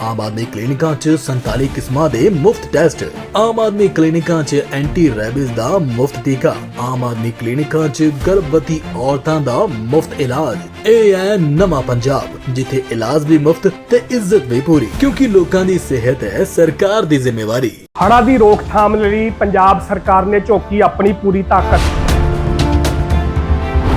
ਆਮ ਆਦਮੀ ਕਲੀਨਿਕਾਂ 'ਚ 47 ਕਿਸਮਾਂ ਦੇ ਮੁਫਤ ਟੈਸਟ। ਆਮ ਆਦਮੀ ਕਲੀਨਿਕਾਂ 'ਚ ਐਂਟੀ ਰੈਬਿਸ ਦਾ ਮੁਫਤ ਟੀਕਾ। ਆਮ ਆਦਮੀ ਕਲੀਨਿਕਾਂ 'ਚ ਗਰਭਵਤੀ ਔਰਤਾਂ ਦਾ ਮੁਫਤ ਇਲਾਜ। ਇਹ ਹੈ ਨਵਾਂ ਪੰਜਾਬ, ਜਿੱਥੇ ਇਲਾਜ ਵੀ ਮੁਫਤ ਤੇ ਇੱਜ਼ਤ ਵੀ ਪੂਰੀ। ਕਿਉਂਕਿ ਲੋਕਾਂ ਦੀ ਸਿਹਤ ਹੈ ਸਰਕਾਰ ਦੀ ਜ਼ਿੰਮੇਵਾਰੀ। ਹੜ੍ਹਾਂ ਦੀ ਰੋਕਥਾਮ ਲਈ ਪੰਜਾਬ ਸਰਕਾਰ ਨੇ ਝੋਕੀ ਆਪਣੀ ਪੂਰੀ ਤਾਕਤ।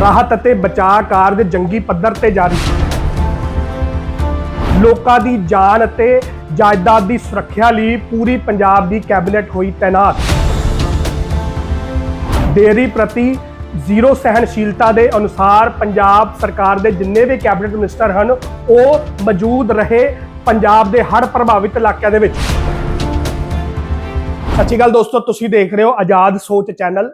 ਰਾਹਤ ਅਤੇ ਬਚਾਅ ਕਾਰਜ ਜੰਗੀ ਪੱਧਰ ਤੇ ਜਾਰੀ। ਲੋਕਾਂ ਦੀ ਜਾਨ ਅਤੇ ਜਾਇਦਾਦ ਦੀ ਸੁਰੱਖਿਆ ਲਈ ਪੂਰੀ ਪੰਜਾਬ ਦੀ ਕੈਬਨਿਟ ਹੋਈ ਤਾਇਨਾਤ ਦੇਰੀ ਪ੍ਰਤੀ ਜ਼ੀਰੋ ਸਹਿਣਸ਼ੀਲਤਾ ਦੇ ਅਨੁਸਾਰ ਪੰਜਾਬ ਸਰਕਾਰ ਦੇ ਜਿੰਨੇ ਵੀ ਕੈਬਨਿਟ ਮਿਨਿਸਟਰ ਹਨ, ਉਹ ਮੌਜੂਦ ਰਹੇ ਪੰਜਾਬ ਦੇ ਹਰ ਪ੍ਰਭਾਵਿਤ ਇਲਾਕਿਆਂ ਦੇ ਵਿੱਚ। ਸਤਿ ਸ਼੍ਰੀ ਅਕਾਲ ਦੋਸਤੋ, ਤੁਸੀਂ ਦੇਖ ਰਹੇ ਹੋ ਆਜ਼ਾਦ ਸੋਚ ਚੈਨਲ।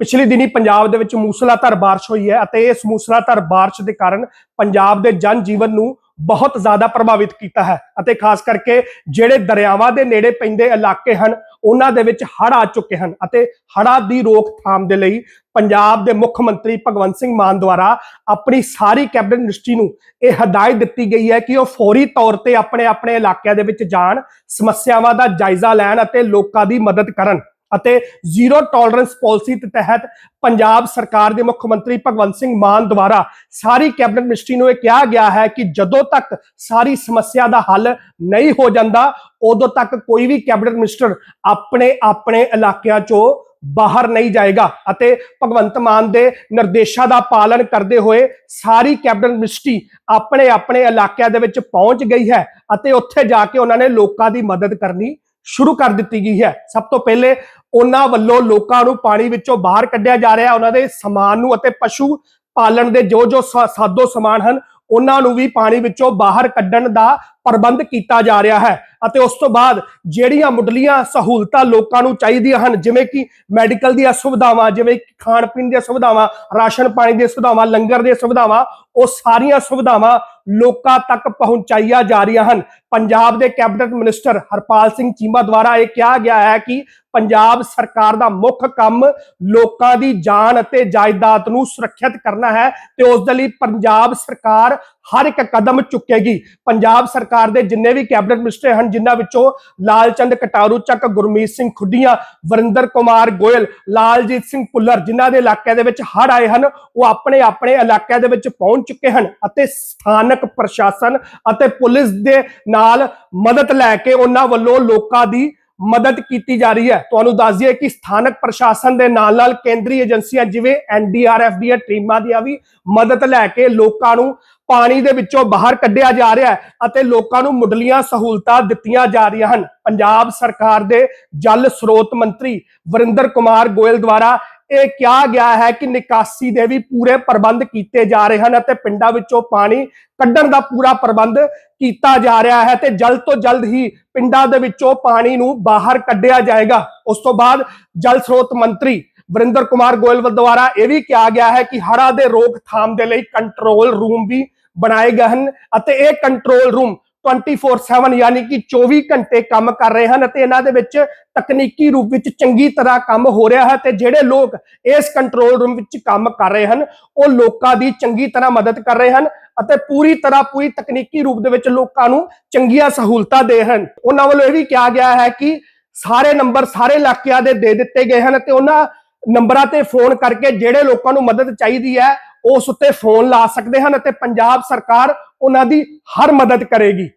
ਪਿਛਲੇ ਦਿਨੀ ਪੰਜਾਬ ਦੇ ਵਿੱਚ ਮੂਸਲਾਧਾਰ ਬਾਰਿਸ਼ ਹੋਈ ਹੈ ਅਤੇ ਇਸ ਮੂਸਲਾਧਾਰ ਬਾਰਿਸ਼ ਦੇ ਕਾਰਨ ਪੰਜਾਬ ਦੇ ਜਨ ਜੀਵਨ ਨੂੰ ਬਹੁਤ ਜ਼ਿਆਦਾ ਪ੍ਰਭਾਵਿਤ ਕੀਤਾ ਹੈ ਅਤੇ ਖਾਸ ਕਰਕੇ ਜਿਹੜੇ ਦਰਿਆਵਾਂ ਦੇ ਨੇੜੇ ਪੈਂਦੇ ਇਲਾਕੇ ਹਨ, ਉਹਨਾਂ ਦੇ ਵਿੱਚ ਹੜ੍ਹ ਆ ਚੁੱਕੇ ਹਨ ਅਤੇ ਹੜ੍ਹਾਂ ਦੀ ਰੋਕਥਾਮ ਦੇ ਲਈ ਪੰਜਾਬ ਦੇ ਮੁੱਖ ਮੰਤਰੀ ਭਗਵੰਤ ਸਿੰਘ ਮਾਨ ਦੁਆਰਾ ਆਪਣੀ ਸਾਰੀ ਕੈਬਨਿਟ ਮਿਨਿਸਟਰੀ ਨੂੰ ਇਹ ਹਦਾਇਤ ਦਿੱਤੀ ਗਈ ਹੈ ਕਿ ਉਹ ਫੌਰੀ ਤੌਰ ਤੇ ਆਪਣੇ ਆਪਣੇ ਇਲਾਕਿਆਂ ਦੇ ਵਿੱਚ ਜਾਣ, ਸਮੱਸਿਆਵਾਂ ਦਾ ਜਾਇਜ਼ਾ ਲੈਣ ਅਤੇ ਲੋਕਾਂ ਦੀ ਮਦਦ ਕਰਨ। ਅਤੇ ਜ਼ੀਰੋ ਟੋਲਰੈਂਸ ਪਾਲਿਸੀ ਦੇ ਤਹਿਤ ਪੰਜਾਬ ਸਰਕਾਰ ਦੇ ਮੁੱਖ ਮੰਤਰੀ ਭਗਵੰਤ ਸਿੰਘ ਮਾਨ ਦੁਆਰਾ ਸਾਰੀ ਕੈਬਨਿਟ ਮਿਨਿਸਟਰੀ ਨੂੰ ਇਹ ਕਿਹਾ ਗਿਆ ਹੈ ਕਿ ਜਦੋਂ ਤੱਕ ਸਾਰੀ ਸਮੱਸਿਆ ਦਾ ਹੱਲ ਨਹੀਂ ਹੋ ਜਾਂਦਾ, ਉਦੋਂ ਤੱਕ ਕੋਈ ਵੀ ਕੈਬਨਿਟ ਮਿਨਿਸਟਰ ਆਪਣੇ ਆਪਣੇ ਇਲਾਕਿਆਂ 'ਚੋਂ ਬਾਹਰ ਨਹੀਂ ਜਾਏਗਾ ਅਤੇ ਭਗਵੰਤ ਮਾਨ ਦੇ ਨਿਰਦੇਸ਼ਾਂ ਦਾ ਪਾਲਣ ਕਰਦੇ ਹੋਏ ਸਾਰੀ ਕੈਬਨਿਟ ਮਿਨਿਸਟਰੀ ਆਪਣੇ ਆਪਣੇ ਇਲਾਕਿਆਂ ਦੇ ਵਿੱਚ ਪਹੁੰਚ ਗਈ ਹੈ ਅਤੇ ਉੱਥੇ ਜਾ ਕੇ ਉਹਨਾਂ ਨੇ ਲੋਕਾਂ ਦੀ ਮਦਦ ਕਰਨੀ ਸ਼ੁਰੂ ਕਰ ਦਿੱਤੀ ਗਈ ਹੈ। ਸਭ ਤੋਂ ਪਹਿਲੇ ਉਹਨਾਂ ਵੱਲੋਂ ਲੋਕਾਂ ਨੂੰ ਪਾਣੀ ਵਿੱਚੋਂ ਬਾਹਰ ਕੱਢਿਆ ਜਾ ਰਿਹਾ ਉਹਨਾਂ ਦੇ ਸਮਾਨ ਨੂੰ ਅਤੇ ਪਸ਼ੂ ਪਾਲਣ ਦੇ ਜੋ ਜੋ ਸਾਦੋ ਸਮਾਨ ਹਨ, ਉਹਨਾਂ ਨੂੰ ਵੀ ਪਾਣੀ ਵਿੱਚੋਂ ਬਾਹਰ ਕੱਢਣ ਦਾ ਪ੍ਰਬੰਧ ਕੀਤਾ ਜਾ ਰਿਹਾ ਹੈ। ਅਤੇ ਉਸ ਤੋਂ ਬਾਅਦ ਜਿਹੜੀਆਂ ਮੁੱਢਲੀਆਂ ਸਹੂਲਤਾਂ ਲੋਕਾਂ ਨੂੰ ਚਾਹੀਦੀਆਂ ਹਨ, ਜਿਵੇਂ ਕਿ ਮੈਡੀਕਲ ਦੀਆਂ ਸੁਵਿਧਾਵਾਂ, ਜਿਵੇਂ ਖਾਣ ਪੀਣ ਦੀਆਂ ਸੁਵਿਧਾਵਾਂ, ਰਾਸ਼ਨ ਪਾਣੀ ਦੀਆਂ ਸੁਵਿਧਾਵਾਂ, ਲੰਗਰ ਦੀਆਂ ਸੁਵਿਧਾਵਾਂ, ਉਹ ਸਾਰੀਆਂ ਸੁਵਿਧਾਵਾਂ ਲੋਕਾਂ ਤੱਕ ਪਹੁੰਚਾਈਆਂ ਜਾ ਰਹੀਆਂ ਹਨ। ਪੰਜਾਬ ਦੇ ਕੈਬਨਿਟ ਮਿਨਿਸਟਰ ਹਰਪਾਲ ਸਿੰਘ ਚੀਮਾ ਦੁਆਰਾ ਇਹ ਕਿਹਾ ਗਿਆ ਹੈ ਕਿ ਪੰਜਾਬ ਸਰਕਾਰ ਦਾ ਮੁੱਖ ਕੰਮ ਲੋਕਾਂ ਦੀ ਜਾਨ ਅਤੇ ਜਾਇਦਾਦ ਨੂੰ ਸੁਰੱਖਿਅਤ ਕਰਨਾ ਹੈ ਤੇ ਉਸ ਦੇ ਲਈ ਪੰਜਾਬ ਸਰਕਾਰ ਹਰ ਇੱਕ ਕਦਮ ਚੁੱਕੇਗੀ। ਪੰਜਾਬ ਸਰਕਾਰ ਦੇ ਜਿੰਨੇ ਵੀ ਕੈਬਨਿਟ ਮਿਨਿਸਟਰ ਹਨ, ਜਿਨ੍ਹਾਂ ਵਿੱਚੋਂ ਲਾਲਚੰਦ ਕਟਾਰੂ, ਚੱਕ ਗੁਰਮੀਤ ਸਿੰਘ ਖੁੱਡੀਆਂ, ਵਰਿੰਦਰ ਕੁਮਾਰ ਗੋਇਲ, ਲਾਲਜੀਤ ਸਿੰਘ ਪੁੱਲਰ ਜਿਨ੍ਹਾਂ ਦੇ ਇਲਾਕਿਆਂ ਦੇ ਵਿੱਚ ਹੜ੍ਹ ਆਏ ਹਨ, ਉਹ ਆਪਣੇ ਆਪਣੇ ਇਲਾਕਿਆਂ ਦੇ ਵਿੱਚ ਪਹੁੰਚ ਚੁੱਕੇ ਹਨ ਅਤੇ ਸਥਾਨਕ ਪ੍ਰਸ਼ਾਸਨ ਅਤੇ ਪੁਲਿਸ ਦੇ ਨਾਲ ਮਦਦ ਲੈ ਕੇ ਉਹਨਾਂ ਵੱਲੋਂ ਲੋਕਾਂ ਦੀ ਮਦਦ ਕੀਤੀ ਜਾ ਰਹੀ ਹੈ। ਤੁਹਾਨੂੰ ਦੱਸ ਦਈਏ ਕਿ ਸਥਾਨਕ ਪ੍ਰਸ਼ਾਸਨ ਦੇ ਨਾਲ ਨਾਲ ਕੇਂਦਰੀ ਏਜੰਸੀਆਂ ਜਿਵੇਂ ਐਨਡੀਆਰਐਫ ਦੀਆਂ ਟੀਮਾਂ ਦੀਆਂ ਵੀ ਮਦਦ ਲੈ ਕੇ ਲੋਕਾਂ ਨੂੰ ਪਾਣੀ ਦੇ ਵਿੱਚੋਂ ਬਾਹਰ ਕੱਢਿਆ ਜਾ ਰਿਹਾ ਹੈ ਅਤੇ ਲੋਕਾਂ ਨੂੰ ਮੁੱਢਲੀਆਂ ਸਹੂਲਤਾਂ ਦਿੱਤੀਆਂ ਜਾ ਰਹੀਆਂ ਹਨ। ਪੰਜਾਬ ਸਰਕਾਰ ਦੇ ਜਲ ਸਰੋਤ ਮੰਤਰੀ ਵਰਿੰਦਰ ਕੁਮਾਰ ਗੋਇਲ ਦੁਆਰਾ ਇਹ ਕਿਹਾ ਗਿਆ ਹੈ ਕਿ ਨਿਕਾਸੀ ਦੇ ਵੀ ਪੂਰੇ ਪ੍ਰਬੰਧ ਕੀਤੇ ਜਾ ਰਹੇ ਹਨ ਅਤੇ ਪਿੰਡਾਂ ਵਿੱਚੋਂ ਪਾਣੀ ਕੱਢਣ ਦਾ ਪੂਰਾ ਪ੍ਰਬੰਧ ਕੀਤਾ ਜਾ ਰਿਹਾ ਹੈ ਤੇ ਜਲਦ ਤੋਂ ਜਲਦ ਹੀ ਪਿੰਡਾਂ ਦੇ ਵਿੱਚੋਂ ਪਾਣੀ ਨੂੰ ਬਾਹਰ ਕੱਢਿਆ ਜਾਏਗਾ। ਉਸ ਤੋਂ ਬਾਅਦ ਜਲ ਸਰੋਤ ਮੰਤਰੀ ਵਰਿੰਦਰ ਕੁਮਾਰ ਗੋਇਲ ਦੁਆਰਾ ਇਹ ਵੀ ਕਿਹਾ ਗਿਆ ਹੈ ਕਿ ਹੜ੍ਹਾਂ ਦੇ ਰੋਕਥਾਮ ਦੇ ਲਈ ਕੰਟਰੋਲ ਰੂਮ ਵੀ ਬਣਾਏ ਗਏ ਹਨ ਅਤੇ ਇਹ ਕੰਟਰੋਲ ਰੂਮ 24/7 ਯਾਨੀ ਕਿ 24 ਘੰਟੇ ਕੰਮ ਕਰ ਰਹੇ ਹਨ ਅਤੇ ਇਹਨਾਂ ਦੇ ਵਿੱਚ ਤਕਨੀਕੀ ਰੂਪ ਵਿੱਚ ਚੰਗੀ ਤਰ੍ਹਾਂ ਕੰਮ ਹੋ ਰਿਹਾ ਹੈ ਤੇ ਜਿਹੜੇ ਲੋਕ ਇਸ ਕੰਟਰੋਲ ਰੂਮ ਵਿੱਚ ਕੰਮ ਕਰ ਰਹੇ ਹਨ, ਉਹ ਲੋਕਾਂ ਦੀ ਚੰਗੀ ਤਰ੍ਹਾਂ ਮਦਦ ਕਰ ਰਹੇ ਹਨ ਅਤੇ ਪੂਰੀ ਤਰ੍ਹਾਂ ਪੂਰੀ ਤਕਨੀਕੀ ਰੂਪ ਦੇ ਵਿੱਚ ਲੋਕਾਂ ਨੂੰ ਚੰਗੀਆਂ ਸਹੂਲਤਾਂ ਦੇ ਹਨ। ਉਹਨਾਂ ਵੱਲੋਂ ਇਹ ਵੀ ਕਿਹਾ ਗਿਆ ਹੈ ਕਿ ਸਾਰੇ ਨੰਬਰ ਸਾਰੇ ਇਲਾਕਿਆਂ ਦੇ ਦੇ ਦਿੱਤੇ ਗਏ ਹਨ ਤੇ ਉਹਨਾਂ ਨੰਬਰਾਂ ਤੇ ਫੋਨ ਕਰਕੇ ਜਿਹੜੇ ਲੋਕਾਂ ਨੂੰ ਮਦਦ ਚਾਹੀਦੀ ਹੈ, ਉਸ ਉੱਤੇ ਫੋਨ ਲਾ ਸਕਦੇ ਹਨ ਅਤੇ ਪੰਜਾਬ ਸਰਕਾਰ ਉਹਨਾਂ ਦੀ ਹਰ ਮਦਦ ਕਰੇਗੀ।